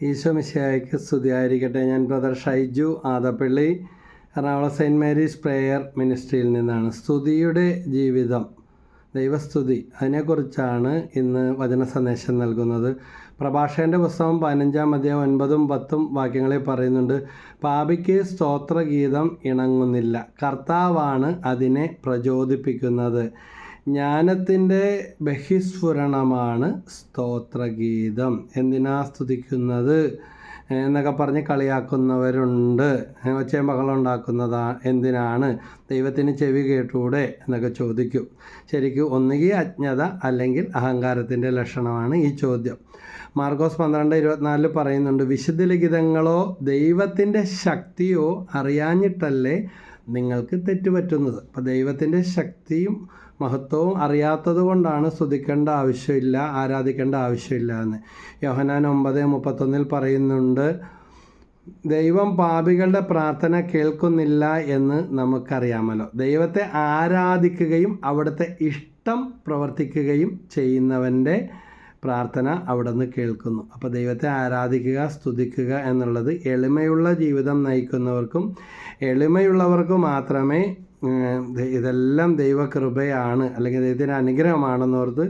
ഈശോ മിശിഹായ്ക്ക് സ്തുതിയായിരിക്കട്ടെ. ഞാൻ brother Shaiju Adappally. Ernakulam Saint Mary's prayer മിനിസ്ട്രിയിൽ നിന്നാണ് സ്തുതിയുടെ ജീവിതം ദൈവസ്തുതി അതിനെക്കുറിച്ചാണ് ഇന്ന് വചന സന്ദേശം നൽകുന്നത്. പ്രഭാഷകന്റെ പുസ്തകം പതിനഞ്ചാം അധ്യായം ഒൻപതും പത്തും വാക്യങ്ങളിൽ പറയുന്നുണ്ട് പാപിക്ക് സ്തോത്രഗീതം ഇണങ്ങുന്നില്ല. കർത്താവാണ് അതിനെ പ്രചോദിപ്പിക്കുന്നത്. ജ്ഞാനത്തിന്റെ ബഹിസ്ഫുരണമാണ് സ്തോത്രഗീതം. എന്തിനാ സ്തുതിക്കുന്നത്? എന്നൊക്കെ പറഞ്ഞ് കളിയാക്കുന്നവരുണ്ട്. ഒച്ചയും ബഹളുണ്ടാക്കുന്നതാ എന്തിനാണ്? ദൈവത്തിന് ചെവി കേട്ടൂടെ എന്നൊക്കെ ചോദിക്കും. ശരിക്കും ഒന്നുകിൽ അജ്ഞത അല്ലെങ്കിൽ അഹങ്കാരത്തിന്റെ ലക്ഷണമാണ് ഈ ചോദ്യം. മാർഗോസ് പന്ത്രണ്ട് ഇരുപത്തിനാലിൽ പറയുന്നുണ്ട് വിശുദ്ധ ലിഖിതങ്ങളോ ദൈവത്തിന്റെ ശക്തിയോ അറിയാഞ്ഞിട്ടല്ലേ നിങ്ങൾക്ക് തെറ്റുപറ്റുന്നത്? അപ്പോൾ ദൈവത്തിന്റെ ശക്തിയും മഹത്വവും അറിയാത്തത് കൊണ്ടാണ് സ്തുതിക്കേണ്ട ആവശ്യമില്ല ആരാധിക്കേണ്ട ആവശ്യമില്ല എന്ന്. യോഹനാൻ ഒമ്പത് മുപ്പത്തൊന്നിൽ പറയുന്നുണ്ട് ദൈവം പാപികളുടെ പ്രാർത്ഥന കേൾക്കുന്നില്ല എന്ന് നമുക്കറിയാമല്ലോ. ദൈവത്തെ ആരാധിക്കുകയും അവിടുത്തെ ഇഷ്ടം പ്രവർത്തിക്കുകയും ചെയ്യുന്നവന്റെ പ്രാർത്ഥന അവിടെ നിന്ന് കേൾക്കുന്നു. അപ്പോൾ ദൈവത്തെ ആരാധിക്കുക സ്തുതിക്കുക എന്നുള്ളത് എളിമയുള്ള ജീവിതം നയിക്കുന്നവർക്കും എളിമയുള്ളവർക്ക് മാത്രമേ ഇതെല്ലാം ദൈവകൃപയാണ് അല്ലെങ്കിൽ ദൈവത്തിന്റെ അനുഗ്രഹമാണെന്നോർത്ത്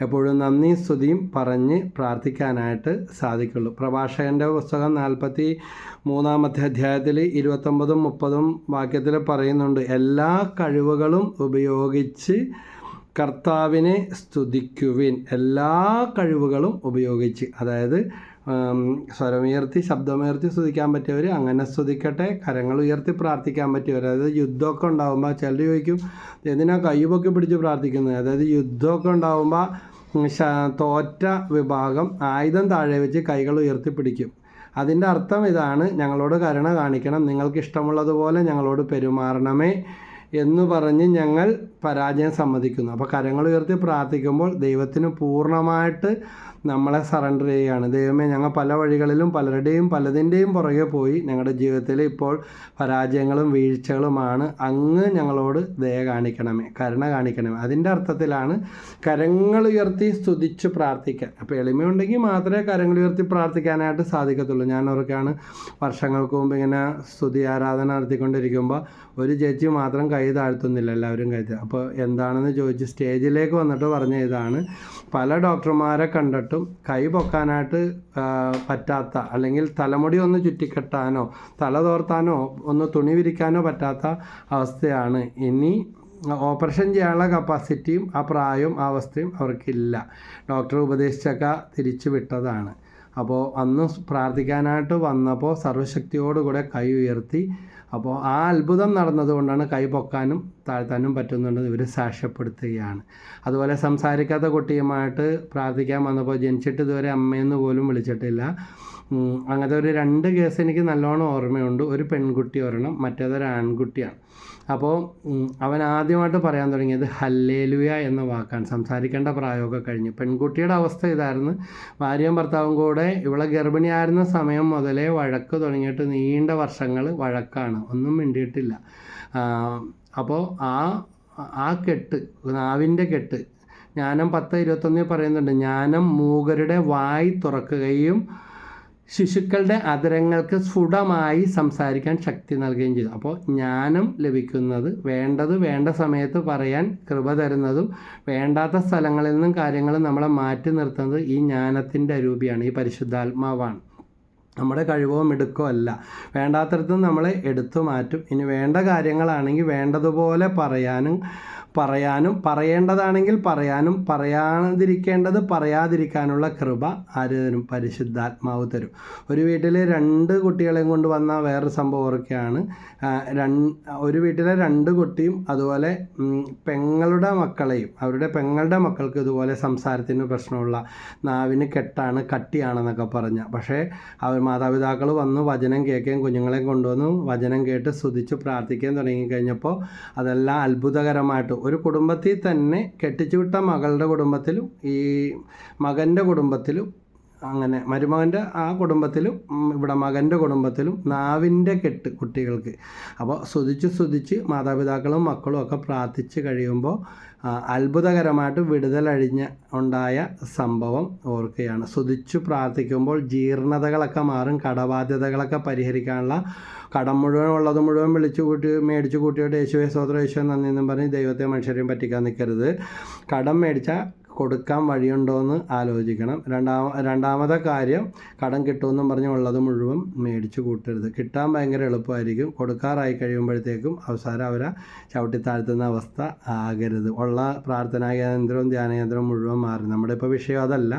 എപ്പോഴും നന്ദി സ്തുതിയും പറഞ്ഞ് പ്രാർത്ഥിക്കാനായിട്ട് സാധിക്കുള്ളൂ. പ്രഭാഷകന്റെ പുസ്തകം നാൽപ്പത്തി മൂന്നാമത്തെ അധ്യായത്തിൽ ഇരുപത്തൊമ്പതും മുപ്പതും വാക്യത്തിൽ പറയുന്നുണ്ട് എല്ലാ കഴിവുകളും ഉപയോഗിച്ച് കർത്താവിനെ സ്തുതിക്കുവിൻ. എല്ലാ കഴിവുകളും ഉപയോഗിച്ച് അതായത് സ്വരമുയർത്തി ശബ്ദമുയർത്തി സ്തുതിക്കാൻ പറ്റിയവർ അങ്ങനെ സ്തുതിക്കട്ടെ. കരങ്ങൾ ഉയർത്തി പ്രാർത്ഥിക്കാൻ പറ്റിയവർ അതായത് യുദ്ധമൊക്കെ ഉണ്ടാകുമ്പോൾ ചിലർ ചോദിക്കും എന്തിനാ കയ്യുമൊക്കെ പിടിച്ച് പ്രാർത്ഥിക്കുന്നത്? അതായത് യുദ്ധമൊക്കെ ഉണ്ടാകുമ്പോൾ തോറ്റ വിഭാഗം ആയുധം താഴെ വെച്ച് കൈകൾ ഉയർത്തി പിടിക്കും. അതിന്റെ അർത്ഥം ഇതാണ് ഞങ്ങളോട് കരുണ കാണിക്കണം നിങ്ങൾക്ക് ഇഷ്ടമുള്ളതുപോലെ ഞങ്ങളോട് പെരുമാറണമേ എന്ന് പറഞ്ഞ് ഞങ്ങൾ പരാജയം സമ്മതിക്കുന്നു. അപ്പോൾ കരങ്ങൾ ഉയർത്തി പ്രാർത്ഥിക്കുമ്പോൾ ദൈവത്തിന് പൂർണമായിട്ട് നമ്മളെ സറണ്ടർ ചെയ്യുകയാണ്. ദൈവമേ ഞങ്ങൾ പല വഴികളിലും പലരുടെയും പലതിന്റെയും പുറകെ പോയി ഞങ്ങളുടെ ജീവിതത്തിൽ ഇപ്പോൾ പരാജയങ്ങളും വീഴ്ചകളുമാണ്. അങ്ങ് ഞങ്ങളോട് ദയ കാണിക്കണമേ കരുണ കാണിക്കണമേ. അതിന്റെ അർത്ഥത്തിലാണ് കരങ്ങൾ ഉയർത്തി സ്തുതിച്ച് പ്രാർത്ഥിക്കാൻ. അപ്പോൾ എളിമയുണ്ടെങ്കിൽ മാത്രമേ കരങ്ങൾ ഉയർത്തി പ്രാർത്ഥിക്കാനായിട്ട് സാധിക്കത്തുള്ളൂ. ഞാൻ ഓർക്കാണ് വർഷങ്ങൾക്ക് മുമ്പ് ഇങ്ങനെ സ്തുതി ആരാധന നടത്തിക്കൊണ്ടിരിക്കുമ്പോൾ ഒരു ചേച്ചി മാത്രം കൈ താഴ്ത്തുന്നില്ല എല്ലാവരും കൈ അപ്പോൾ എന്താണെന്ന് ചോദിച്ച് സ്റ്റേജിലേക്ക് വന്നിട്ട് പറഞ്ഞ ഇതാണ് പല ഡോക്ടർമാരെ കണ്ടിട്ടും കൈ പൊക്കാനായിട്ട് പറ്റാത്ത അല്ലെങ്കിൽ തലമുടി ഒന്ന് ചുറ്റിക്കെട്ടാനോ തല തോർത്താനോ ഒന്ന് തുണി വിരിക്കാനോ പറ്റാത്ത അവസ്ഥയാണ്. ഇനി ഓപ്പറേഷൻ ചെയ്യാനുള്ള കപ്പാസിറ്റിയും ആ പ്രായവും ആ അവസ്ഥയും അവർക്കില്ല. ഡോക്ടർ ഉപദേശിച്ചൊക്കെ തിരിച്ചു വിട്ടതാണ്. അപ്പോൾ അന്ന് പ്രാർത്ഥിക്കാനായിട്ട് വന്നപ്പോൾ സർവശക്തിയോടുകൂടെ കൈ ഉയർത്തി അപ്പോൾ ആ അത്ഭുതം നടന്നതുകൊണ്ടാണ് കൈ പൊക്കാനും താഴ്ത്താനും പറ്റുന്നുണ്ടെന്ന് ഇവർ സാക്ഷ്യപ്പെടുത്തുകയാണ്. അതുപോലെ സംസാരിക്കാത്ത കുട്ടിയുമായിട്ട് പ്രാർത്ഥിക്കാൻ വന്നപ്പോൾ ജനിച്ചിട്ട് ഇതുവരെ അമ്മയെന്ന് പോലും വിളിച്ചിട്ടില്ല. അങ്ങനത്തെ ഒരു രണ്ട് കേസ് എനിക്ക് നല്ലോണം ഓർമ്മയുണ്ട്. ഒരു പെൺകുട്ടി ഒരെണ്ണം മറ്റേതൊരു ആൺകുട്ടിയാണ്. അപ്പോൾ അവൻ ആദ്യമായിട്ട് പറയാൻ തുടങ്ങിയത് ഹല്ലേലുയ എന്ന വാക്കാണ്. സംസാരിക്കേണ്ട പ്രായമൊക്കെ കഴിഞ്ഞ്. പെൺകുട്ടിയുടെ അവസ്ഥ ഇതായിരുന്നു. ഭാര്യയും ഭർത്താവും കൂടെ ഇവളെ ഗർഭിണിയായിരുന്ന സമയം മുതലേ വഴക്ക് തുടങ്ങിയിട്ട് നീണ്ട വർഷങ്ങൾ വഴക്കാണ്. ഒന്നും മിണ്ടിയിട്ടില്ല. അപ്പോൾ ആ ആ കെട്ട് നാവിന്റെ കെട്ട് ജ്ഞാനം പത്ത് ഇരുപത്തൊന്നിൽ പറയുന്നുണ്ട് ജ്ഞാനം മൂകരുടെ വായി തുറക്കുകയും ശിശുക്കളുടെ അതരങ്ങൾക്ക് സ്ഫുടമായി സംസാരിക്കാൻ ശക്തി നൽകുകയും ചെയ്തു. അപ്പോൾ ജ്ഞാനം ലഭിക്കുന്നത് വേണ്ടത് വേണ്ട സമയത്ത് പറയാൻ കൃപ തരുന്നതും വേണ്ടാത്ത സ്ഥലങ്ങളിൽ നിന്നും കാര്യങ്ങൾ നമ്മളെ മാറ്റി നിർത്തുന്നത് ഈ ജ്ഞാനത്തിന്റെ അരൂപിയാണ് ഈ പരിശുദ്ധാത്മാവാണ്. നമ്മുടെ കഴിവോ മിടുക്കോ അല്ല. വേണ്ടാത്തടത്തും നമ്മൾ എടുത്തു മാറ്റും. ഇനി വേണ്ട കാര്യങ്ങളാണെങ്കിൽ വേണ്ടതുപോലെ പറയാനും പറയാനും പറയേണ്ടതാണെങ്കിൽ പറയാനും പറയാതിരിക്കേണ്ടത് പറയാതിരിക്കാനുള്ള കൃപ ആര് തരും പരിശുദ്ധാത്മാവ് തരും. ഒരു വീട്ടിൽ രണ്ട് കുട്ടികളെയും കൊണ്ട് വന്ന വേറൊരു സംഭവം ഓർക്കുകയാണ്. ഒരു വീട്ടിലെ രണ്ട് കുട്ടിയും അതുപോലെ പെങ്ങളുടെ മക്കളെയും അവരുടെ പെങ്ങളുടെ മക്കൾക്ക് ഇതുപോലെ സംസാരത്തിന് പ്രശ്നമുള്ള നാവിന് കെട്ടാണ് കട്ടിയാണെന്നൊക്കെ പറഞ്ഞ. പക്ഷേ അവർ മാതാപിതാക്കൾ വന്ന് വചനം കേൾക്കുകയും കുഞ്ഞുങ്ങളെ കൊണ്ടുവന്നു വചനം കേട്ട് സ്തുതിച്ച് പ്രാർത്ഥിക്കാൻ തുടങ്ങിക്കഴിഞ്ഞപ്പോൾ അതെല്ലാം അത്ഭുതകരമായിട്ട് ഒരു കുടുംബത്തിൽ തന്നെ കെട്ടിച്ചുവിട്ട മകളുടെ കുടുംബത്തിലും ഈ മകന്റെ കുടുംബത്തിലും അങ്ങനെ മരുമകന്റെ ആ കുടുംബത്തിലും ഇവിടെ മകന്റെ കുടുംബത്തിലും നാവിന്റെ കെട്ട് കുട്ടികൾക്ക്. അപ്പോൾ സ്തുതിച്ച് സ്തുതിച്ച് മാതാപിതാക്കളും മക്കളും ഒക്കെ പ്രാർത്ഥിച്ച് കഴിയുമ്പോൾ അത്ഭുതകരമായിട്ട് വിടുതലഴിഞ്ഞ ഉണ്ടായ സംഭവം ഓർക്കുകയാണ്. സ്തുതിച്ച് പ്രാർത്ഥിക്കുമ്പോൾ ജീർണതകളൊക്കെ മാറും കടബാധ്യതകളൊക്കെ പരിഹരിക്കാനുള്ള കടം മുഴുവൻ ഉള്ളത് മുഴുവൻ വിളിച്ചു കൂട്ടി മേടിച്ചു കൂട്ടിയിട്ട് യേശുവേ സ്വോത്ര യേശുവെ നന്ദി എന്നും പറഞ്ഞ് ദൈവത്തെ മനുഷ്യരെയും പറ്റിക്കാൻ നിൽക്കരുത് കടം മേടിച്ചാൽ കൊടുക്കാൻ വഴിയുണ്ടോയെന്ന് ആലോചിക്കണം. രണ്ടാമ രണ്ടാമത്തെ കാര്യം കടം കിട്ടുമെന്നും പറഞ്ഞ് ഉള്ളത് മുഴുവൻ മേടിച്ചു കൂട്ടരുത്. കിട്ടാൻ ഭയങ്കര എളുപ്പമായിരിക്കും. കൊടുക്കാറായി കഴിയുമ്പോഴത്തേക്കും അവസാനം അവരെ ചവിട്ടി താഴ്ത്തുന്ന അവസ്ഥ ആകരുത്. ഉള്ള പ്രാർത്ഥനാ കേന്ദ്രവും ധ്യാന കേന്ദ്രവും മുഴുവൻ മാറി. നമ്മുടെ ഇപ്പോൾ വിഷയം അതല്ല.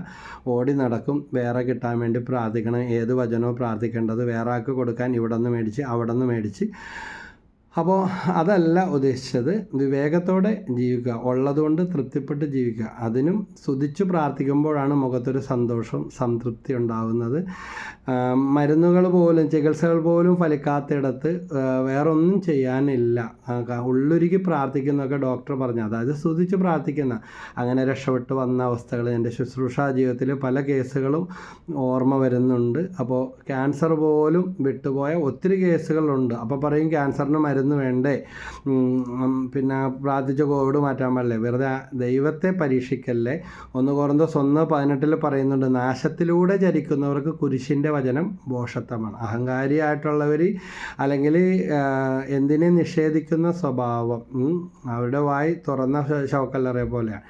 ഓടി നടക്കും. വേറെ കിട്ടാൻ വേണ്ടി പ്രാർത്ഥിക്കണം. ഏത് വചനവും പ്രാർത്ഥിക്കേണ്ടത് വേറെ ആൾക്ക് കൊടുക്കാൻ ഇവിടെ നിന്ന് മേടിച്ച് അവിടെ നിന്ന് മേടിച്ച് അപ്പോൾ അതല്ല ഉദ്ദേശിച്ചത്. വിവേകത്തോടെ ജീവിക്കുക. ഉള്ളതുകൊണ്ട് തൃപ്തിപ്പെട്ട് ജീവിക്കുക. അതിനും സ്തുതിച്ചു പ്രാർത്ഥിക്കുമ്പോഴാണ് മുഖത്തൊരു സന്തോഷം സംതൃപ്തി ഉണ്ടാകുന്നത് മരുന്നുകൾ പോലും ചികിത്സകൾ പോലും ഫലിക്കാത്തിടത്ത് വേറൊന്നും ചെയ്യാനില്ല. ഉള്ളുരുക്കി പ്രാർത്ഥിക്കുന്നൊക്കെ ഡോക്ടർ പറഞ്ഞു. അതായത് സ്തുതിച്ച് പ്രാർത്ഥിക്കുന്ന. അങ്ങനെ രക്ഷപ്പെട്ട് വന്ന അവസ്ഥകൾ എന്റെ ശുശ്രൂഷ ജീവിതത്തിൽ പല കേസുകളും ഓർമ്മ വരുന്നുണ്ട്. അപ്പോൾ ക്യാൻസർ പോലും വിട്ടുപോയ ഒത്തിരി കേസുകളുണ്ട്. അപ്പോൾ പറയും ക്യാൻസറിന് മരുന്ന് വേണ്ടേ? ഉം, ഉം, പിന്നെ പ്രാർത്ഥിച്ച കോവിഡ് മാറ്റാൻ പാടില്ലേ? വെറുതെ ദൈവത്തെ പരീക്ഷിക്കല്ലേ? ഒന്ന് കുറഞ്ഞ ഒന്ന് പതിനെട്ടിൽ പറയുന്നുണ്ട് നാശത്തിലൂടെ ചരിക്കുന്നവർക്ക് കുരിശിന്റെ വചനം ബോഷത്വമാണ്. അഹങ്കാരിയായിട്ടുള്ളവർ അല്ലെങ്കിൽ എന്തിനെ നിഷേധിക്കുന്ന സ്വഭാവം അവരുടെ വായി തുറന്ന ശവക്കല്ലറയെ പോലെയാണ്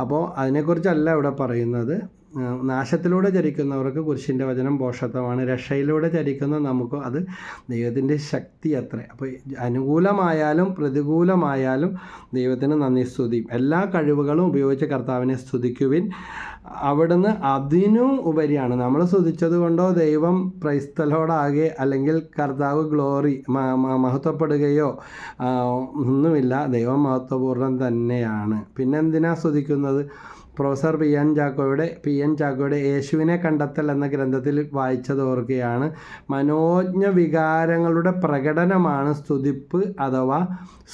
അപ്പോൾ അതിനെക്കുറിച്ചല്ല ഇവിടെ പറയുന്നത്. നാശത്തിലൂടെ ചരിക്കുന്നവർക്ക് കുരിശിന്റെ വചനം ബോഷത്വമാണ്. രക്ഷയിലൂടെ ചരിക്കുന്ന നമുക്ക് അത് ദൈവത്തിന്റെ ശക്തി അത്ര. അപ്പോൾ അനുകൂലമായാലും പ്രതികൂലമായാലും ദൈവത്തിന് നന്ദി സ്തുതിയും. എല്ലാ കഴിവുകളും ഉപയോഗിച്ച് കർത്താവിനെ സ്തുതിക്കുവിൻ. അവിടുന്ന് അതിനും ഉപരിയാണ്. നമ്മൾ സ്തുതിച്ചത് കൊണ്ടോ ദൈവം ക്രൈസ്തലോടാകെ അല്ലെങ്കിൽ കർത്താവ് ഗ്ലോറി മഹത്വപ്പെടുകയോ ഒന്നുമില്ല. ദൈവം മഹത്വപൂർണം തന്നെയാണ്. പിന്നെന്തിനാ സ്തുതിക്കുന്നത്? പ്രൊഫസർ പി എൻ ചാക്കോയുടെ പി എൻ ചാക്കോയുടെ യേശുവിനെ കണ്ടെത്തൽ എന്ന ഗ്രന്ഥത്തിൽ വായിച്ചത് ഓർക്കുകയാണ് മനോജ്ഞ വികാരങ്ങളുടെ പ്രകടനമാണ് സ്തുതിപ്പ് അഥവാ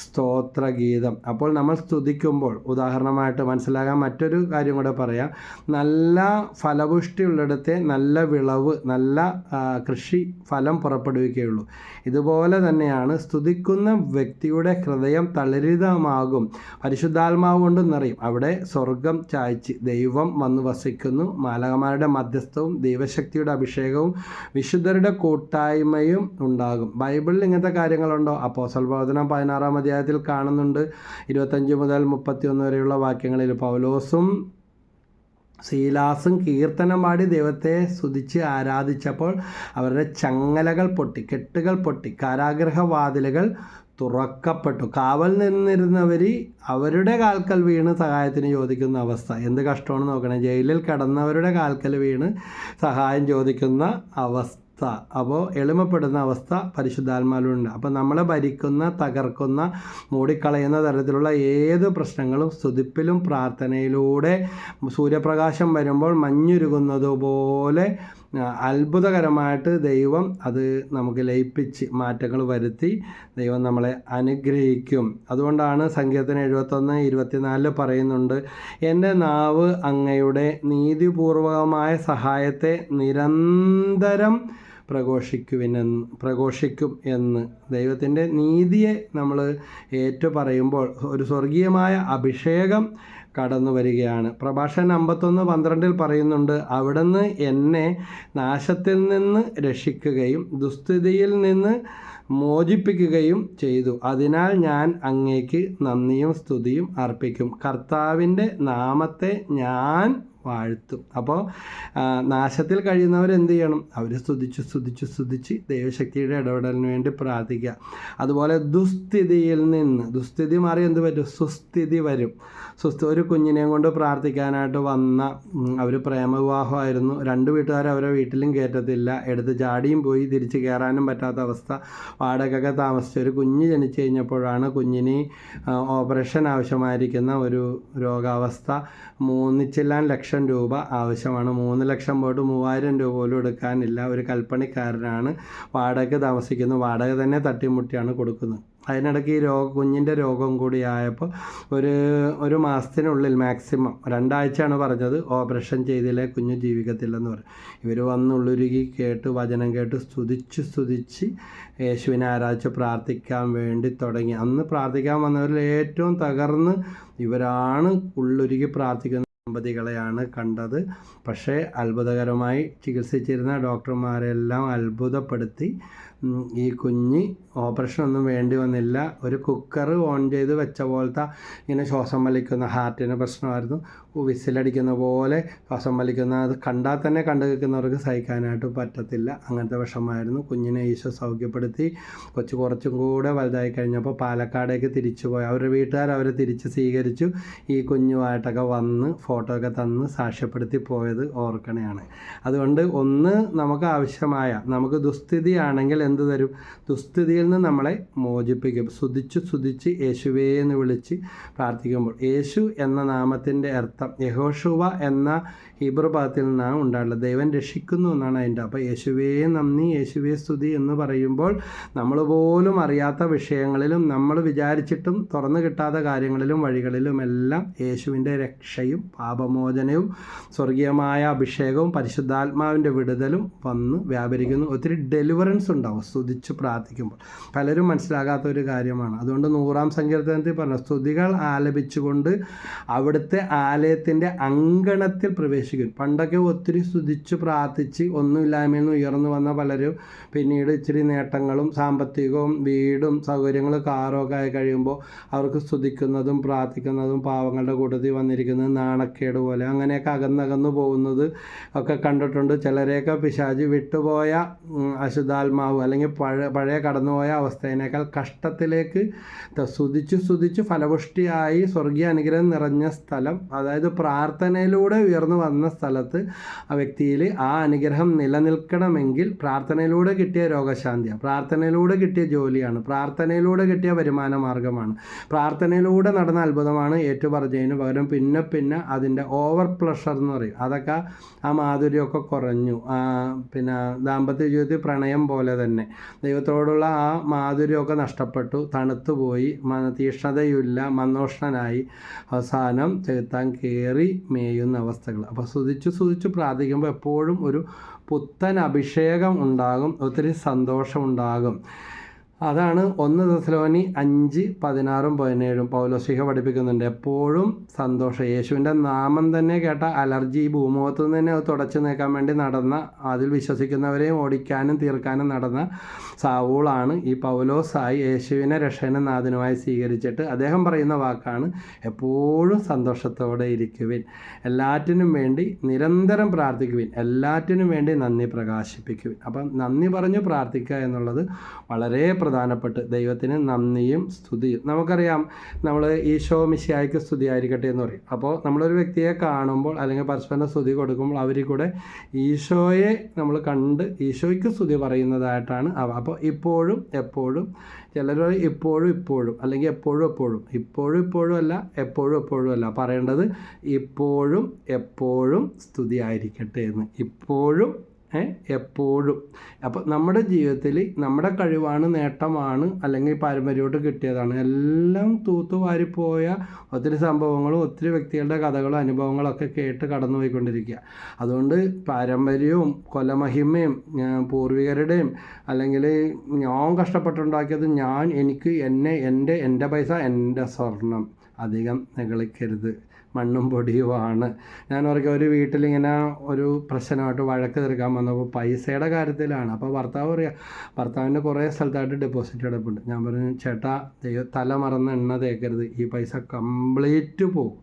സ്തോത്രഗീതം. അപ്പോൾ നമ്മൾ സ്തുതിക്കുമ്പോൾ ഉദാഹരണമായിട്ട് മനസ്സിലാകാൻ മറ്റൊരു കാര്യം കൂടെ പറയാം. നല്ല ഫലപുഷ്ടി ഉള്ളിടത്തെ നല്ല വിളവ് നല്ല കൃഷി ഫലം പുറപ്പെടുവിക്കുകയുള്ളൂ. ഇതുപോലെ തന്നെയാണ് സ്തുതിക്കുന്ന വ്യക്തിയുടെ ഹൃദയം തളരിതമാകും. പരിശുദ്ധാത്മാവ് കൊണ്ട് നിറയും. അവിടെ സ്വർഗം ചായ്ച്ച് ദൈവം വന്ന് വസിക്കുന്നു. മാലകമാരുടെ മധ്യസ്ഥവും ദൈവശക്തിയുടെ അഭിഷേകവും വിശുദ്ധരുടെ കൂട്ടായ്മയും ഉണ്ടാകും. ബൈബിളിൽ ഇങ്ങനത്തെ കാര്യങ്ങളുണ്ടോ? അപ്പോൾ സ്വൽബോധനം പതിനാറാം അധ്യായത്തിൽ കാണുന്നുണ്ട്. ഇരുപത്തഞ്ച് മുതൽ മുപ്പത്തിയൊന്ന് വരെയുള്ള വാക്യങ്ങളിൽ പൗലോസും ശീലാസും കീർത്തനം പാടി ദൈവത്തെ സ്തുതിച്ച് ആരാധിച്ചപ്പോൾ അവരുടെ ചങ്ങലകൾ പൊട്ടി കെട്ടുകൾ പൊട്ടി കാരാഗ്രഹവാതിലുകൾ തുറക്കപ്പെട്ടു. കാവൽ നിന്നിരുന്നവർ അവരുടെ കാൽക്കൽ വീണ് സഹായത്തിന് ചോദിക്കുന്ന അവസ്ഥ. എന്ത് കഷ്ടമാണ് നോക്കണേ? ജയിലിൽ കിടന്നവരുടെ കാൽക്കൽ വീണ് സഹായം ചോദിക്കുന്ന അവസ്ഥ. അപ്പോൾ എളിമപ്പെടുന്ന അവസ്ഥ പരിശുദ്ധാത്മാവിലുണ്ട്. അപ്പോൾ നമ്മളെ ഭരിക്കുന്ന തകർക്കുന്ന മൂടിക്കളയുന്ന തരത്തിലുള്ള ഏത് പ്രശ്നങ്ങളും സ്തുതിപ്പിലും പ്രാർത്ഥനയിലൂടെ സൂര്യപ്രകാശം വരുമ്പോൾ മഞ്ഞുരുകുന്നത് പോലെ അത്ഭുതകരമായിട്ട് ദൈവം അത് നമുക്ക് ലയിപ്പിച്ച് മാറ്റങ്ങൾ വരുത്തി ദൈവം നമ്മളെ അനുഗ്രഹിക്കും. അതുകൊണ്ടാണ് സംഗീതത്തിന് എഴുപത്തൊന്ന് ഇരുപത്തിനാലിൽ പറയുന്നുണ്ട് എന്റെ നാവ് അങ്ങയുടെ നീതിപൂർവകമായ സഹായത്തെ നിരന്തരം പ്രഘോഷിക്കുവിനെന്ന് പ്രഘോഷിക്കും എന്ന്. ദൈവത്തിന്റെ നീതിയെ നമ്മൾ ഏറ്റു പറയുമ്പോൾ ഒരു സ്വർഗീയമായ അഭിഷേകം കടന്നു വരികയാണ്. പ്രഭാഷകൻ അമ്പത്തൊന്ന് പന്ത്രണ്ടിൽ പറയുന്നുണ്ട് അവിടുന്ന് എന്നെ നാശത്തിൽ നിന്ന് രക്ഷിക്കുകയും ദുസ്ഥിതിയിൽ നിന്ന് മോചിപ്പിക്കുകയും ചെയ്തു. അതിനാൽ ഞാൻ അങ്ങേക്ക് നന്ദിയും സ്തുതിയും അർപ്പിക്കും. കർത്താവിന്റെ നാമത്തെ ഞാൻ വാഴ്ത്തും. അപ്പോൾ നാശത്തിൽ കഴിയുന്നവർ എന്ത് ചെയ്യണം അവർ സ്തുതിച്ച് സ്തുതിച്ച് സ്തുതിച്ച് ദൈവശക്തിയുടെ ഇടപെടലിന് വേണ്ടി പ്രാർത്ഥിക്കുക അതുപോലെ ദുസ്ഥിതിയിൽ നിന്ന് ദുസ്ഥിതി മാറി എന്ത് പറ്റും? സുസ്ഥിതി വരും. സുസ്ഥ ഒരു കുഞ്ഞിനെയും കൊണ്ട് പ്രാർത്ഥിക്കാനായിട്ട് വന്ന അവർ പ്രേമവിവാഹമായിരുന്നു. രണ്ട് വീട്ടുകാർ അവരെ വീട്ടിലും കയറ്റത്തില്ല എടുത്ത് ചാടിയും പോയി തിരിച്ച് കയറാനും പറ്റാത്ത അവസ്ഥ. വാടകയൊക്കെ താമസിച്ച ഒരു കുഞ്ഞ് ജനിച്ചു കഴിഞ്ഞപ്പോഴാണ് കുഞ്ഞിന് ഓപ്പറേഷൻ ആവശ്യമായിരിക്കുന്ന ഒരു രോഗാവസ്ഥ. മൂന്നിച്ചില്ലാൻ ലക്ഷം രൂപ ആവശ്യമാണ്. മൂന്ന് ലക്ഷം പോയിട്ട് മൂവായിരം രൂപ പോലും എടുക്കാനില്ല. ഒരു കൽപ്പണിക്കാരനാണ് വാടക താമസിക്കുന്നു വാടക തന്നെ തട്ടിമുട്ടിയാണ് കൊടുക്കുന്നത്. അതിനിടയ്ക്ക് ഈ രോഗ കുഞ്ഞിന്റെ രോഗം കൂടി ആയപ്പോൾ ഒരു ഒരു മാസത്തിനുള്ളിൽ മാക്സിമം രണ്ടാഴ്ചയാണ് പറഞ്ഞത് ഓപ്പറേഷൻ ചെയ്തില്ലേ കുഞ്ഞ് ജീവിക്കത്തില്ലെന്ന് പറഞ്ഞു. ഇവർ വന്നുള്ളുരുകി കേട്ട് വചനം കേട്ട് സ്തുതിച്ച് സ്തുതിച്ച് യേശുവിനെ ആരാധിച്ച് പ്രാർത്ഥിക്കാൻ വേണ്ടി തുടങ്ങി. അന്ന് പ്രാർത്ഥിക്കാൻ വന്നവരിൽ ഏറ്റവും തകർന്ന് ഇവരാണ് ഉള്ളുരുകി പ്രാർത്ഥിക്കുന്നത്. ദമ്പതികളെയാണ് കണ്ടത്. പക്ഷേ അത്ഭുതകരമായി ചികിത്സിച്ചിരുന്ന ഡോക്ടർമാരെല്ലാം അത്ഭുതപ്പെടുത്തി. ഈ കുഞ്ഞ് ഓപ്പറേഷൻ ഒന്നും വേണ്ടി വന്നില്ല. ഒരു കുക്കർ ഓൺ ചെയ്ത് വെച്ച പോലത്തെ ഇങ്ങനെ ശ്വാസം വലിക്കുന്ന ഹാർട്ടിന് പ്രശ്നമായിരുന്നു. വിസിലടിക്കുന്ന പോലെ ശ്വാസം വലിക്കുന്ന അത് കണ്ടാൽ തന്നെ കണ്ടു നിൽക്കുന്നവർക്ക് സഹിക്കാനായിട്ട് പറ്റത്തില്ല. അങ്ങനത്തെ വിഷമമായിരുന്നു. കുഞ്ഞിനെ ഈശോ സൗഖ്യപ്പെടുത്തി. കൊച്ചു കുറച്ചും കൂടെ വലുതായി കഴിഞ്ഞപ്പോൾ പാലക്കാടേക്ക് തിരിച്ചു പോയി. അവരുടെ വീട്ടുകാർ അവരെ തിരിച്ച് സ്വീകരിച്ചു. ഈ കുഞ്ഞുമായിട്ടൊക്കെ വന്ന് ഫോട്ടോ ഒക്കെ തന്ന് സാക്ഷ്യപ്പെടുത്തി പോയത് ഓർക്കണയാണ്. അതുകൊണ്ട് ഒന്ന് നമുക്ക് ആവശ്യമായ നമുക്ക് ദുസ്ഥിതിയാണെങ്കിൽ എന്ത് തരും? ദുസ്ഥിതിയിൽ നിന്ന് നമ്മളെ മോചിപ്പിക്കും. സ്തുതിച്ച് സ്തുതിച്ച് യേശുവേ എന്ന് വിളിച്ച് പ്രാർത്ഥിക്കുമ്പോൾ യേശു എന്ന നാമത്തിന്റെ അർത്ഥം യഹോഷുവ എന്ന ഹീബ്രു പദത്തിൽ നിന്നാണ് ഉണ്ടാകുന്നത് ദൈവം രക്ഷിക്കുന്നു എന്നാണ് അതിന്റെ അപ്പോൾ യേശുവേ നന്ദി യേശുവേ സ്തുതി എന്ന് പറയുമ്പോൾ നമ്മൾ പോലും അറിയാത്ത വിഷയങ്ങളിലും നമ്മൾ വിചാരിച്ചിട്ടും തുറന്നു കിട്ടാത്ത കാര്യങ്ങളിലും വഴികളിലും എല്ലാം യേശുവിന്റെ രക്ഷയും പാപമോചനവും സ്വർഗീയമായ അഭിഷേകവും പരിശുദ്ധാത്മാവിന്റെ വിടുതലും വന്ന് വ്യാപരിക്കുന്നു. ഒത്തിരി ഡെലിവറൻസ് ഉണ്ടാവും സ്തുതിച്ച് പ്രാർത്ഥിക്കുമ്പോൾ. പലരും മനസ്സിലാകാത്ത ഒരു കാര്യമാണ്. അതുകൊണ്ട് നൂറാം സങ്കീർത്തനത്തിൽ പറഞ്ഞു സ്തുതികൾ ആലപിച്ചുകൊണ്ട് അവിടുത്തെ ആലയത്തിന്റെ അങ്കണത്തിൽ പ്രവേശിക്കും. പണ്ടൊക്കെ ഒത്തിരി സ്തുതിച്ച് പ്രാർത്ഥിച്ച് ഒന്നുമില്ലായ്മയിൽ നിന്ന് ഉയർന്നു വന്ന പലരും പിന്നീട് ഇച്ചിരി നേട്ടങ്ങളും സാമ്പത്തികവും വീടും സൗകര്യങ്ങളും കാറും ഒക്കെ ആയി കഴിയുമ്പോൾ അവർക്ക് സ്തുതിക്കുന്നതും പ്രാർത്ഥിക്കുന്നതും പാവങ്ങളുടെ കൂട്ടത്തിൽ വന്നിരിക്കുന്നത് നാണക്കേട് പോലെ. അങ്ങനെയൊക്കെ അകന്നകന്നു പോകുന്നത് ഒക്കെ കണ്ടിട്ടുണ്ട്. ചിലരെയൊക്കെ പിശാജ് വിട്ടുപോയ അശുദ്ധാത്മാവ് അല്ലെങ്കിൽ പഴയ പഴയ കടന്നുപോയ അവസ്ഥേനേക്കാൾ കഷ്ടത്തിലേക്ക് സ്തുതിച്ച് സ്തുതിച്ച് ഫലപുഷ്ടിയായി സ്വർഗീയ അനുഗ്രഹം നിറഞ്ഞ സ്ഥലം. അതായത് പ്രാർത്ഥനയിലൂടെ ഉയർന്നു വന്ന സ്ഥലത്ത് ആ വ്യക്തിയിൽ ആ അനുഗ്രഹം നിലനിൽക്കണമെങ്കിൽ പ്രാർത്ഥനയിലൂടെ കിട്ടിയ രോഗശാന്തിയാണ് പ്രാർത്ഥനയിലൂടെ കിട്ടിയ ജോലിയാണ് പ്രാർത്ഥനയിലൂടെ കിട്ടിയ വരുമാന മാർഗമാണ് പ്രാർത്ഥനയിലൂടെ നടന്ന അത്ഭുതമാണ് ഏറ്റുപറഞ്ഞതിന് പകരം പിന്നെ പിന്നെ അതിന്റെ ഓവർ പ്ലഷർ എന്ന് പറയും. അതൊക്കെ ആ മാധുര്യമൊക്കെ കുറഞ്ഞു. പിന്നെ ദാമ്പത്യ ജീവിതത്തിൽ പ്രണയം പോലെ തന്നെ. ദൈവത്തോടുള്ള ആ മാധുര്യമൊക്കെ നഷ്ടപ്പെട്ടു തണുത്തുപോയി തീഷ്ണതയില്ല മനോഷ്ണനായി അവസാനം ചെകുത്താൻ കയറി മേയുന്ന അവസ്ഥകൾ. അപ്പോൾ സ്തുതിച്ചു സ്തുതിച്ചു പ്രാർത്ഥിക്കുമ്പോൾ എപ്പോഴും ഒരു പുത്തൻ അഭിഷേകം ഉണ്ടാകും. ഒത്തിരി സന്തോഷമുണ്ടാകും. അതാണ് ഒന്ന് തെസലോനി അഞ്ച് പതിനാറും പതിനേഴും പൗലോസിക പഠിപ്പിക്കുന്നുണ്ട്. എപ്പോഴും സന്തോഷം. യേശുവിന്റെ നാമം തന്നെ കേട്ട അലർജി ഭൂമുഖത്ത് നിന്ന് തന്നെ തുടച്ചു നീക്കാൻ വേണ്ടി നടന്ന അതിൽ വിശ്വസിക്കുന്നവരെയും ഓടിക്കാനും തീർക്കാനും നടന്ന സാവൂളാണ് ഈ പൗലോസായി യേശുവിനെ രക്ഷനും നാഥനുമായി സ്വീകരിച്ചിട്ട് അദ്ദേഹം പറയുന്ന വാക്കാണ് എപ്പോഴും സന്തോഷത്തോടെ ഇരിക്കുവിൻ. എല്ലാറ്റിനും വേണ്ടി നിരന്തരം പ്രാർത്ഥിക്കുവിൻ. എല്ലാറ്റിനും വേണ്ടി നന്ദി പ്രകാശിപ്പിക്കുവിൻ. അപ്പം നന്ദി പറഞ്ഞു പ്രാർത്ഥിക്കുക എന്നുള്ളത് വളരെ പ്രധാനപ്പെട്ട് ദൈവത്തിന് നന്ദിയും സ്തുതിയും. നമുക്കറിയാം നമ്മൾ ഈശോ മിശിയായിക്ക് സ്തുതി ആയിരിക്കട്ടെ എന്ന് പറയും. അപ്പോൾ നമ്മളൊരു വ്യക്തിയെ കാണുമ്പോൾ അല്ലെങ്കിൽ പരസ്പരം സ്തുതി കൊടുക്കുമ്പോൾ അവരിൽ കൂടെ ഈശോയെ നമ്മൾ കണ്ട് ഈശോയ്ക്ക് സ്തുതി പറയുന്നതായിട്ടാണ് അവ. അപ്പോൾ ഇപ്പോഴും എപ്പോഴും ചിലർ ഇപ്പോഴും ഇപ്പോഴും അല്ലെങ്കിൽ എപ്പോഴും എപ്പോഴും. ഇപ്പോഴും ഇപ്പോഴും അല്ല എപ്പോഴും എപ്പോഴും അല്ല. പറയേണ്ടത് ഇപ്പോഴും എപ്പോഴും സ്തുതി ആയിരിക്കട്ടെ എന്ന്. ഇപ്പോഴും എപ്പോഴും. അപ്പോൾ നമ്മുടെ ജീവിതത്തിൽ നമ്മുടെ കഴിവാണ് നേട്ടമാണ് അല്ലെങ്കിൽ പാരമ്പര്യമായിട്ട് കിട്ടിയതാണ്. എല്ലാം തൂത്തുവാരിപ്പോയ ഒത്തിരി സംഭവങ്ങളും ഒത്തിരി വ്യക്തികളുടെ കഥകളും അനുഭവങ്ങളൊക്കെ കേട്ട് കടന്നുപോയിക്കൊണ്ടിരിക്കുക. അതുകൊണ്ട് പാരമ്പര്യവും കൊലമഹിമയും പൂർവികരുടെയും അല്ലെങ്കിൽ ഞാൻ കഷ്ടപ്പെട്ടുണ്ടാക്കിയത് ഞാൻ എനിക്ക് എന്നെ എന്റെ എന്റെ പൈസ എന്റെ സ്വർണം അധികം നിഗളിക്കരുത്. മണ്ണും പൊടിയുമാണ് ഞാൻ ഓർക്കുക ഒരു വീട്ടിലിങ്ങനെ ഒരു പ്രശ്നമായിട്ട് വഴക്ക് തീർക്കാൻ വന്നപ്പോൾ പൈസയുടെ കാര്യത്തിലാണ്. അപ്പോൾ ഭർത്താവ് പറയുക ഭർത്താവിന്റെ കുറേ സ്ഥലത്തായിട്ട് ഡെപ്പോസിറ്റ് കിടപ്പുണ്ട് ഞാൻ പറഞ്ഞു ചേട്ടാ ദൈവം തല മറന്ന് എണ്ണ തേക്കരുത്. ഈ പൈസ കംപ്ലീറ്റ് പോകും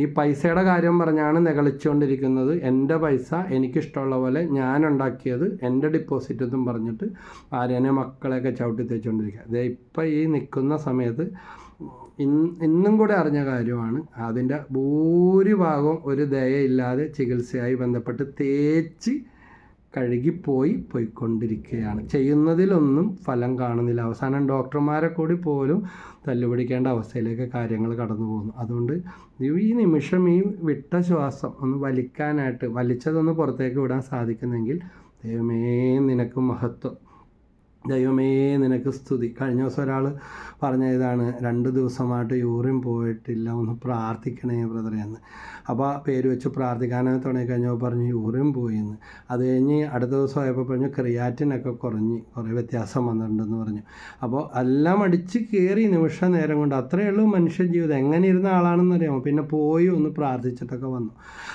ഈ പൈസയുടെ കാര്യം പറഞ്ഞാണ് നികളിച്ചുകൊണ്ടിരിക്കുന്നത്. എന്റെ പൈസ എനിക്കിഷ്ടമുള്ള പോലെ ഞാൻ ഉണ്ടാക്കിയത് എന്റെ ഡിപ്പോസിറ്റ് എന്നും പറഞ്ഞിട്ട് ഭാര്യനെ മക്കളെയൊക്കെ ചവിട്ടി തേച്ചുകൊണ്ടിരിക്കുക. ഇപ്പം ഈ നിൽക്കുന്ന സമയത്ത് ഇന്നും കൂടെ അറിഞ്ഞ കാര്യമാണ് അതിന്റെ ഭൂരിഭാഗവും ഒരു ദയയില്ലാതെ ചികിത്സയായി ബന്ധപ്പെട്ട് തേച്ച് കഴുകിപ്പോയി പോയിക്കൊണ്ടിരിക്കുകയാണ്. ചെയ്യുന്നതിലൊന്നും ഫലം കാണുന്നില്ല. അവസാനം ഡോക്ടർമാരെ കൂടി പോലും തല്ലുപിടിക്കേണ്ട അവസ്ഥയിലേക്ക് കാര്യങ്ങൾ കടന്നു പോകുന്നു. അതുകൊണ്ട് ഈ നിമിഷം ഈ വിട്ട ശ്വാസം ഒന്ന് വലിക്കാനായിട്ട് വലിച്ചതൊന്ന് പുറത്തേക്ക് വിടാൻ സാധിക്കുന്നെങ്കിൽ ദൈവമേ നിനക്ക് മഹത്വം. ദൈവമേ നിനക്ക് സ്തുതി. കഴിഞ്ഞ ദിവസം ഒരാൾ പറഞ്ഞ ഇതാണ് രണ്ട് ദിവസമായിട്ട് യൂറിൻ പോയിട്ടില്ല ഒന്ന് പ്രാർത്ഥിക്കണേ ബ്രദറെ എന്ന്. അപ്പോൾ പേര് വെച്ച് പ്രാർത്ഥിക്കാനായി തുടങ്ങി കഴിഞ്ഞപ്പോൾ പറഞ്ഞു യൂറിൻ പോയി എന്ന് അത് കഴിഞ്ഞ് അടുത്ത ദിവസം ആയപ്പോൾ പറഞ്ഞു ക്രിയാറ്റിനൊക്കെ കുറഞ്ഞ് കുറേ വ്യത്യാസം വന്നിട്ടുണ്ടെന്ന് പറഞ്ഞു അപ്പോൾ എല്ലാം അടിച്ച് കയറി നിമിഷ നേരം കൊണ്ട് അത്രയേ ഉള്ളൂ മനുഷ്യ ജീവിതം. എങ്ങനെ ഇരുന്ന ആളാണെന്ന് അറിയാമോ? പിന്നെ പോയി ഒന്ന് പ്രാർത്ഥിച്ചിട്ടൊക്കെ വന്നു.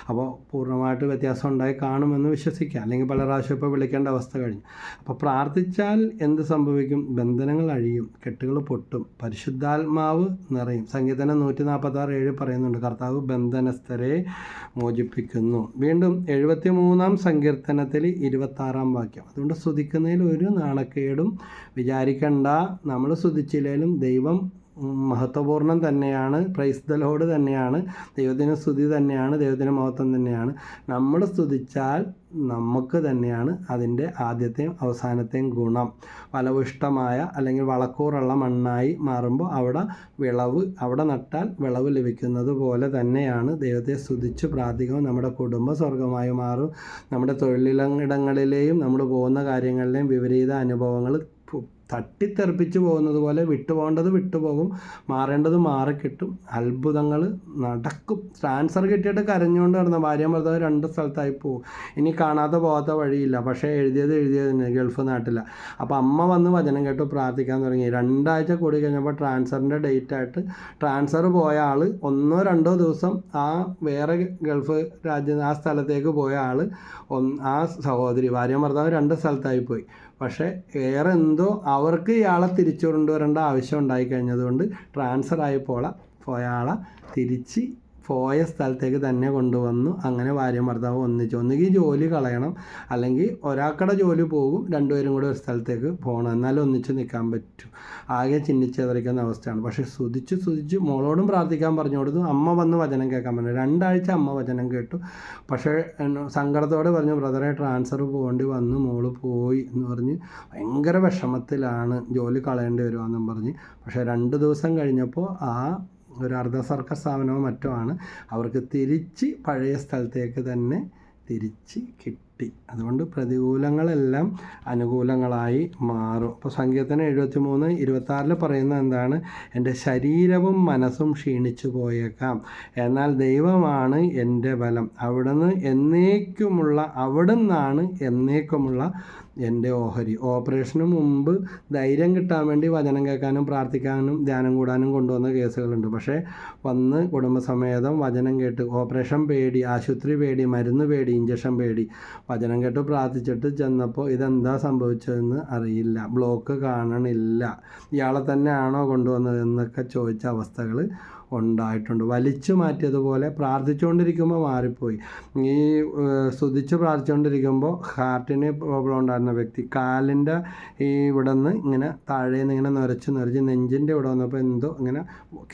അപ്പോൾ പൂർണമായിട്ട് വ്യത്യാസം ഉണ്ടായി കാണുമെന്ന് വിശ്വസിക്കാം. അല്ലെങ്കിൽ പല പ്രാവശ്യം ഇപ്പോൾ വിളിക്കേണ്ട അവസ്ഥ കഴിഞ്ഞു. അപ്പോൾ പ്രാർത്ഥിച്ചാൽ എന്ത് സംഭവിക്കും? ബന്ധനങ്ങൾ അഴിയും കെട്ടുകൾ പൊട്ടും പരിശുദ്ധാത്മാവ് നിറയും. സങ്കീർത്തനം നൂറ്റി നാൽപ്പത്തി ആറ് ഏഴ് പറയുന്നുണ്ട് കർത്താവ് ബന്ധനസ്ഥരെ മോചിപ്പിക്കുന്നു. വീണ്ടും എഴുപത്തി മൂന്നാം സങ്കീർത്തനത്തിൽ ഇരുപത്താറാം വാക്യം. അതുകൊണ്ട് സ്തുതിക്കുന്നതിൽ ഒരു നാണക്കേടും വിചാരിക്കണ്ട. നമ്മൾ സ്തുതിച്ചില്ലേലും ദൈവം മഹത്വപൂർണം തന്നെയാണ്. പ്രൈസ് തന്നെയാണ്. ദൈവത്തിന് സ്തുതി തന്നെയാണ്. ദൈവത്തിന് മഹത്വം തന്നെയാണ്. നമ്മൾ സ്തുതിച്ചാൽ നമുക്ക് തന്നെയാണ് അതിന്റെ ആദ്യത്തെയും അവസാനത്തെയും ഗുണം. ഫലവിഷ്ടമായ അല്ലെങ്കിൽ വളക്കൂറുള്ള മണ്ണായി മാറുമ്പോൾ അവിടെ വിളവ് അവിടെ നട്ടാൽ വിളവ് ലഭിക്കുന്നത് പോലെ തന്നെയാണ് ദൈവത്തെ സ്തുതിച്ച് പ്രാർത്ഥിക്കുമ്പോൾ നമ്മുടെ കുടുംബ സ്വർഗമായി മാറും. നമ്മുടെ തൊഴിലിടങ്ങളിലെയും നമ്മൾ പോകുന്ന കാര്യങ്ങളിലെയും വിപരീത അനുഭവങ്ങൾ തട്ടിത്തെറിപ്പിച്ച് പോകുന്നത് പോലെ വിട്ടുപോകേണ്ടത് വിട്ടുപോകും മാറേണ്ടത് മാറിക്കിട്ടും. അത്ഭുതങ്ങൾ നടക്കും. ട്രാൻസ്ഫർ കിട്ടിയിട്ട് കരഞ്ഞുകൊണ്ട് നടന്ന ഭാര്യ ഭർത്താവ് രണ്ട് സ്ഥലത്തായി പോകും ഇനി കാണാതെ പോകാത്ത വഴിയില്ല. പക്ഷേ എഴുതിയത് എഴുതിയത് തന്നെ ഗൾഫ് നാട്ടില. അപ്പോൾ അമ്മ വന്ന് വചനം കേട്ട് പ്രാർത്ഥിക്കാൻ തുടങ്ങി. രണ്ടാഴ്ച കൂടി കഴിഞ്ഞപ്പോൾ ട്രാൻസ്ഫറിന്റെ ഡേറ്റ് ആയിട്ട് ട്രാൻസ്ഫർ പോയ ആൾ ഒന്നോ രണ്ടോ ദിവസം ആ വേറെ ഗൾഫ് രാജ്യം ആ സ്ഥലത്തേക്ക് പോയ ആൾ ആ സഹോദരി ഭാര്യ ഭർത്താവ് രണ്ട് സ്ഥലത്തായി പോയി. പക്ഷേ വേറെ എന്തോ അവർക്ക് ഇയാളെ തിരിച്ചു കൊണ്ടുവരേണ്ട ആവശ്യം ഉണ്ടായി കഴിഞ്ഞതുകൊണ്ട് ട്രാൻസ്ഫർ ആയപ്പോൾ പോയ ആളെ തിരിച്ച് പോയ സ്ഥലത്തേക്ക് തന്നെ കൊണ്ടുവന്നു. അങ്ങനെ ഭാര്യ ഭർത്താവ് ഒന്നിച്ചു ഒന്നുകിൽ ജോലി കളയണം. അല്ലെങ്കിൽ ഒരാൾക്കടെ ജോലി പോകും രണ്ടുപേരും കൂടെ ഒരു സ്ഥലത്തേക്ക് പോകണം. എന്നാലും ഒന്നിച്ച് നിൽക്കാൻ പറ്റും. ആകെ ചിന്നിച്ചതറിക്കുന്ന അവസ്ഥയാണ്. പക്ഷേ സ്തുതിച്ച് സ്തുതിച്ച് മോളോടും പ്രാർത്ഥിക്കാൻ പറഞ്ഞു കൊടുത്തു അമ്മ വന്ന് വചനം കേൾക്കാൻ പറഞ്ഞു. രണ്ടാഴ്ച അമ്മ വചനം കേട്ടു. പക്ഷേ സങ്കടത്തോടെ പറഞ്ഞു ബ്രദറെ ട്രാൻസ്ഫർ പോകേണ്ടി വന്നു. മോൾ പോയി എന്ന് പറഞ്ഞ് ഭയങ്കര വിഷമത്തിലാണ്. ജോലി കളയേണ്ടി വരുമെന്നും പറഞ്ഞ്. പക്ഷേ രണ്ട് ദിവസം കഴിഞ്ഞപ്പോൾ ആ ഒരു അർദ്ധ സർക്കാർ സ്ഥാപനമോ മറ്റോ ആണ്. അവർക്ക് തിരിച്ച് പഴയ സ്ഥലത്തേക്ക് തന്നെ തിരിച്ച് കിട്ടി. അതുകൊണ്ട് പ്രതികൂലങ്ങളെല്ലാം അനുകൂലങ്ങളായി മാറും. അപ്പോൾ സങ്കീർത്തനം എഴുപത്തി മൂന്ന് ഇരുപത്താറിൽ പറയുന്നത് എന്താണ്? എന്റെ ശരീരവും മനസ്സും ക്ഷീണിച്ചു പോയേക്കാം. എന്നാൽ ദൈവമാണ് എന്റെ ബലം. അവിടുന്ന് എന്നേക്കുമുള്ള അവിടുന്നാണ് എന്നേക്കുമുള്ള എന്റെ ഓഹരി. ഓപ്പറേഷന് മുമ്പ് ധൈര്യം കിട്ടാൻ വേണ്ടി വചനം കേൾക്കാനും പ്രാർത്ഥിക്കാനും ധ്യാനം കൂടാനും കൊണ്ടുവന്ന കേസുകളുണ്ട്. പക്ഷേ വന്ന് കുടുംബസമേതം വചനം കേട്ട് ഓപ്പറേഷൻ പേടി ആശുപത്രി പേടി മരുന്ന് പേടി ഇഞ്ചക്ഷൻ പേടി വചനം കേട്ട് പ്രാർത്ഥിച്ചിട്ട് ചെന്നപ്പോൾ ഇതെന്താ സംഭവിച്ചതെന്ന് അറിയില്ല. ബ്ലോക്ക് കാണണില്ല. ഇയാളെ തന്നെയാണോ കൊണ്ടുവന്നതെന്നൊക്കെ ചോദിച്ച അവസ്ഥകൾ ഉണ്ടായിട്ടുണ്ട്. വലിച്ചു മാറ്റിയതുപോലെ പ്രാർത്ഥിച്ചുകൊണ്ടിരിക്കുമ്പോൾ മാറിപ്പോയി. ഈ സ്തുതിച്ച് പ്രാർത്ഥിച്ചുകൊണ്ടിരിക്കുമ്പോൾ ഹാർട്ടിന് പ്രോബ്ലം ഉണ്ടായിരുന്ന വ്യക്തി കാലിന്റെ ഈ ഇവിടെ നിന്ന് ഇങ്ങനെ താഴേന്ന് ഇങ്ങനെ നിറച്ച് നിറച്ച് നെഞ്ചിന്റെ ഇവിടെ വന്നപ്പോൾ എന്തോ ഇങ്ങനെ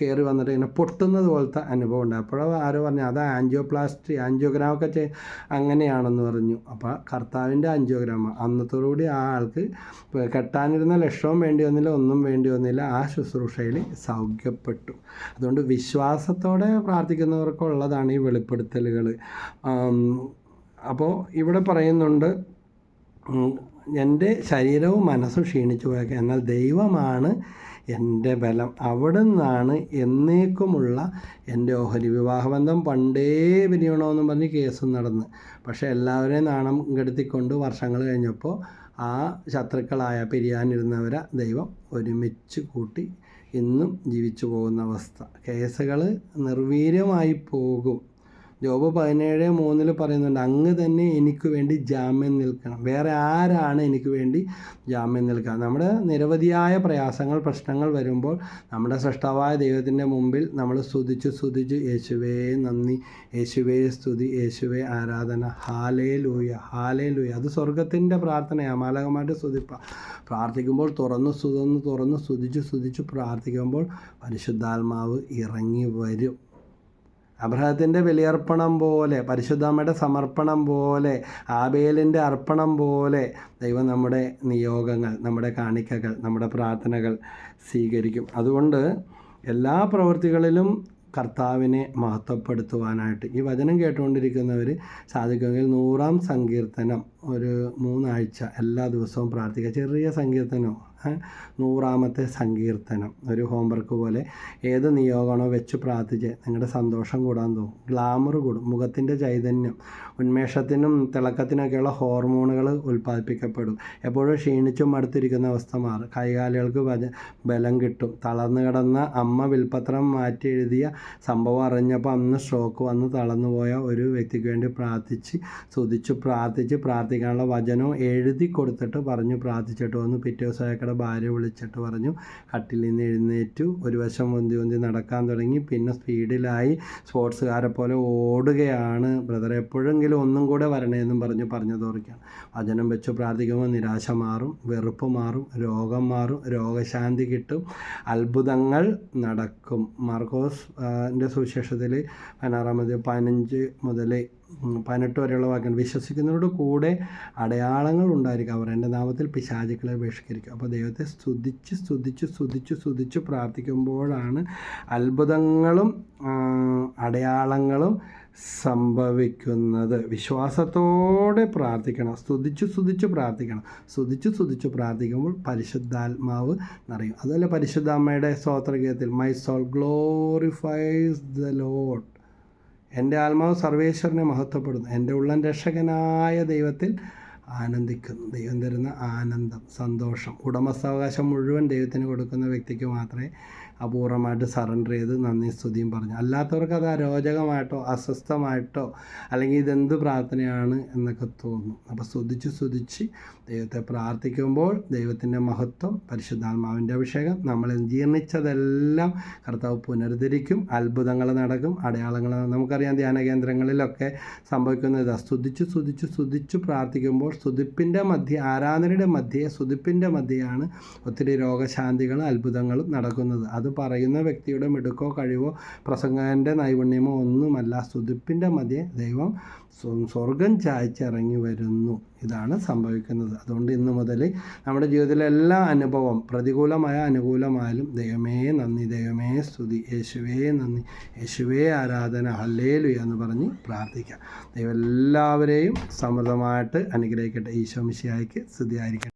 കയറി വന്നിട്ട് ഇങ്ങനെ പൊട്ടുന്നത് പോലത്തെ അനുഭവം ഉണ്ട് അപ്പോഴും ആരോ പറഞ്ഞു അത് ആൻജിയോപ്ലാസ്റ്റി ആൻജിയോഗ്രാം ഒക്കെ ചെയ് അങ്ങനെയാണെന്ന് പറഞ്ഞു. അപ്പോൾ കർത്താവിന്റെ ആൻജിയോഗ്രാം അന്നത്തോടുകൂടി ആ ആൾക്ക് കെട്ടാനിരുന്ന ലക്ഷവും വേണ്ടി വന്നില്ല ഒന്നും വേണ്ടി വന്നില്ല. ആ ശുശ്രൂഷയിൽ സൗഖ്യപ്പെട്ടു. അതുകൊണ്ട് വിശ്വാസത്തോടെ പ്രാർത്ഥിക്കുന്നവർക്കുള്ളതാണ് ഈ വെളിപ്പെടുത്തലുകൾ. അപ്പോൾ ഇവിടെ പറയുന്നുണ്ട് എന്റെ ശരീരവും മനസ്സും ക്ഷീണിച്ചു പോയേക്കാം എന്നാൽ ദൈവമാണ് എന്റെ ബലം. അവിടെ നിന്നാണ് എന്നേക്കുമുള്ള എന്റെ ഓഹരി. വിവാഹബന്ധം പണ്ടേ പിരിയണമെന്നും പറഞ്ഞ് കേസ് നടന്ന്. പക്ഷേ എല്ലാവരെയും നാണം കെടുത്തിക്കൊണ്ട് വർഷങ്ങൾ കഴിഞ്ഞപ്പോൾ ആ ശത്രുക്കളായ പിരിയാനിരുന്നവരെ ദൈവം ഒരുമിച്ച് കൂട്ടി ഇന്നും ജീവിച്ചു പോകുന്ന അവസ്ഥ. കേസുകൾ നിർവീര്യമായി പോകും. ജോബ് പതിനേഴ് മൂന്നിൽ പറയുന്നുണ്ട് അങ്ങ് തന്നെ എനിക്ക് വേണ്ടി ജാമ്യം നിൽക്കണം. വേറെ ആരാണ് എനിക്ക് വേണ്ടി ജാമ്യം നിൽക്കുക? നമ്മുടെ നിരവധിയായ പ്രയാസങ്ങൾ പ്രശ്നങ്ങൾ വരുമ്പോൾ നമ്മുടെ സൃഷ്ടാവായ ദൈവത്തിന്റെ മുമ്പിൽ നമ്മൾ സ്തുതിച്ച് സ്തുതിച്ച് യേശുവേ നന്ദി. യേശുവേ സ്തുതി. യേശുവേ ആരാധന. ഹാലേ ലൂയ ഹാലേ ലൂയ അത് സ്വർഗത്തിന്റെ പ്രാർത്ഥനയാണ്. മാലകമായിട്ട് സ്തുതിപ്പ. പ്രാർത്ഥിക്കുമ്പോൾ തുറന്ന് തുറന്ന് തുറന്ന് സ്തുതിച്ച് സ്തുതിച്ച് പ്രാർത്ഥിക്കുമ്പോൾ പരിശുദ്ധാത്മാവ് ഇറങ്ങി വരും. അബ്രഹത്തിന്റെ ബലിയർപ്പണം പോലെ പരിശുദ്ധമ്മയുടെ സമർപ്പണം പോലെ ആബേലിന്റെ അർപ്പണം പോലെ ദൈവം നമ്മുടെ നിയോഗങ്ങൾ നമ്മുടെ കാണിക്കകൾ നമ്മുടെ പ്രാർത്ഥനകൾ സ്വീകരിക്കും. അതുകൊണ്ട് എല്ലാ പ്രവൃത്തികളിലും കർത്താവിനെ മഹത്വപ്പെടുത്തുവാനായിട്ട് ഈ വചനം കേട്ടുകൊണ്ടിരിക്കുന്നവർ സാധിക്കുമെങ്കിൽ നൂറാം സങ്കീർത്തനം ഒരു മൂന്നാഴ്ച എല്ലാ ദിവസവും പ്രാർത്ഥിക്കുക. ചെറിയ സങ്കീർത്തനോ നൂറാമത്തെ സങ്കീർത്തനം ഒരു ഹോംവർക്ക് പോലെ ഏത് നിയോഗമാണോ വെച്ച് പ്രാർത്ഥിച്ച് നിങ്ങളുടെ സന്തോഷം കൂടാൻ തോന്നും. ഗ്ലാമർ കൂടും മുഖത്തിന്റെ ചൈതന്യം ഉന്മേഷത്തിനും തിളക്കത്തിനൊക്കെയുള്ള ഹോർമോണുകൾ ഉൽപ്പാദിപ്പിക്കപ്പെടും. എപ്പോഴും ക്ഷീണിച്ചും മടുത്തിരിക്കുന്ന അവസ്ഥ മാറും. കൈകാലുകൾക്ക് ബലം കിട്ടും. തളർന്നു കിടന്ന അമ്മ വിൽപത്രം മാറ്റി എഴുതിയ സംഭവം അറിഞ്ഞപ്പോൾ അന്ന് സ്ട്രോക്ക് വന്ന് തളർന്നു പോയ ഒരു വ്യക്തിക്ക് വേണ്ടി പ്രാർത്ഥിച്ച് സ്തുതിച്ച് പ്രാർത്ഥിച്ച് പ്രാർത്ഥിച്ച് പ്രാർത്ഥിക്കാനുള്ള വചനവും എഴുതി കൊടുത്തിട്ട് പറഞ്ഞു പ്രാർത്ഥിച്ചിട്ട് വന്നു. പിറ്റേ ദിവസം ഭാര്യ വിളിച്ചിട്ട് പറഞ്ഞു കട്ടിൽ നിന്ന് എഴുന്നേറ്റു. ഒരു വശം ഒന്തി ഒന്തി നടക്കാൻ തുടങ്ങി. പിന്നെ സ്പീഡിലായി സ്പോർട്സുകാരെ പോലെ ഓടുകയാണ്. ബ്രദർ എപ്പോഴെങ്കിലും ഒന്നും കൂടെ വരണേന്നും പറഞ്ഞ് പറഞ്ഞു തോറിക്കാണ് വചനം വെച്ച് പ്രാർത്ഥിക്കുമ്പോൾ നിരാശ മാറും വെറുപ്പ് മാറും രോഗം മാറും രോഗശാന്തി കിട്ടും അത്ഭുതങ്ങൾ നടക്കും. മാർക്കോസ് സുവിശേഷത്തിൽ പതിനാറാമത് പതിനഞ്ച് മുതൽ പതിനെട്ട് വരെയുള്ള വാക്കുകൾ വിശ്വസിക്കുന്നവരുടെ കൂടെ അടയാളങ്ങൾ ഉണ്ടായിരിക്കും അവർ. എന്റെ നാമത്തിൽ പിശാചുക്കളെ ബഹിഷ്കരിക്കും അപ്പോൾ ദൈവത്തെ സ്തുതിച്ച് സ്തുതിച്ച് സ്തുതിച്ച് സ്തുതിച്ച് പ്രാർത്ഥിക്കുമ്പോഴാണ് അത്ഭുതങ്ങളും അടയാളങ്ങളും സംഭവിക്കുന്നത്. വിശ്വാസത്തോടെ പ്രാർത്ഥിക്കണം. സ്തുതിച്ച് സ്തുതിച്ച് പ്രാർത്ഥിക്കണം. സ്തുതിച്ച് സ്തുതിച്ച് പ്രാർത്ഥിക്കുമ്പോൾ പരിശുദ്ധാത്മാവ് നിറയും. അതുപോലെ പരിശുദ്ധാമ്മയുടെ സ്തോത്രഗീതത്തിൽ my soul glorifies the Lord എന്റെ ആത്മാവ് സർവേശ്വരനെ മഹത്വപ്പെടുന്നു. എന്റെ ഉള്ളൻ രക്ഷകനായ ദൈവത്തിൽ ആനന്ദിക്കുന്നു. ദൈവം തരുന്ന ആനന്ദം സന്തോഷം ഉടമസ്ഥാവകാശം മുഴുവൻ ദൈവത്തിന് കൊടുക്കുന്ന വ്യക്തിക്ക് മാത്രമേ അപൂർവമായിട്ട് സറണ്ടർ ചെയ്ത് നന്ദി സ്തുതിയും പറഞ്ഞു. അല്ലാത്തവർക്ക് അത് അരോചകമായിട്ടോ അസ്വസ്ഥമായിട്ടോ അല്ലെങ്കിൽ ഇതെന്ത് പ്രാർത്ഥനയാണ് എന്നൊക്കെ തോന്നും. അപ്പോൾ സ്തുതിച്ച് സ്തുതിച്ച് ദൈവത്തെ പ്രാർത്ഥിക്കുമ്പോൾ ദൈവത്തിന്റെ മഹത്വം പരിശുദ്ധാത്മാവിന്റെ അഭിഷേകം നമ്മൾ ജീർണിച്ചതെല്ലാം കർത്താവ് പുനരുദ്ധരിക്കും. അത്ഭുതങ്ങൾ നടക്കും. അടയാളങ്ങൾ നമുക്കറിയാം ധ്യാന കേന്ദ്രങ്ങളിലൊക്കെ സംഭവിക്കുന്നത് സ്തുതിച്ച് സ്തുതിച്ച് സ്തുതിച്ച് പ്രാർത്ഥിക്കുമ്പോൾ സ്തുതിപ്പിന്റെ മധ്യ ആരാധനയുടെ മധ്യേ സ്തുതിപ്പിന്റെ മധ്യയാണ് ഒത്തിരി രോഗശാന്തികളും അത്ഭുതങ്ങളും നടക്കുന്നത്. അത് പറയുന്ന വ്യക്തിയുടെ മിടുക്കോ കഴിവോ പ്രസംഗന്റെ നൈപുണ്യമോ ഒന്നുമല്ല. സ്തുതിപ്പിന്റെ മധ്യേ ദൈവം സ്വർഗം ചായച്ചിറങ്ങി വരുന്നു. ഇതാണ് സംഭവിക്കുന്നത്. അതുകൊണ്ട് ഇന്ന് മുതൽ നമ്മുടെ ജീവിതത്തിലെ എല്ലാ അനുഭവം പ്രതികൂലമായ അനുകൂലമായാലും ദൈവമേ നന്ദി ദൈവമേ സ്തുതി യേശുവേ നന്ദി യേശുവേ ആരാധന ഹല്ലേലു എന്ന് പറഞ്ഞ് പ്രാർത്ഥിക്കാം. ദൈവം എല്ലാവരെയും സമൃദ്ധമായിട്ട് അനുഗ്രഹിക്കട്ടെ. ഈശോ മിശിഹായ്ക്ക് സ്തുതിയായിരിക്കട്ടെ.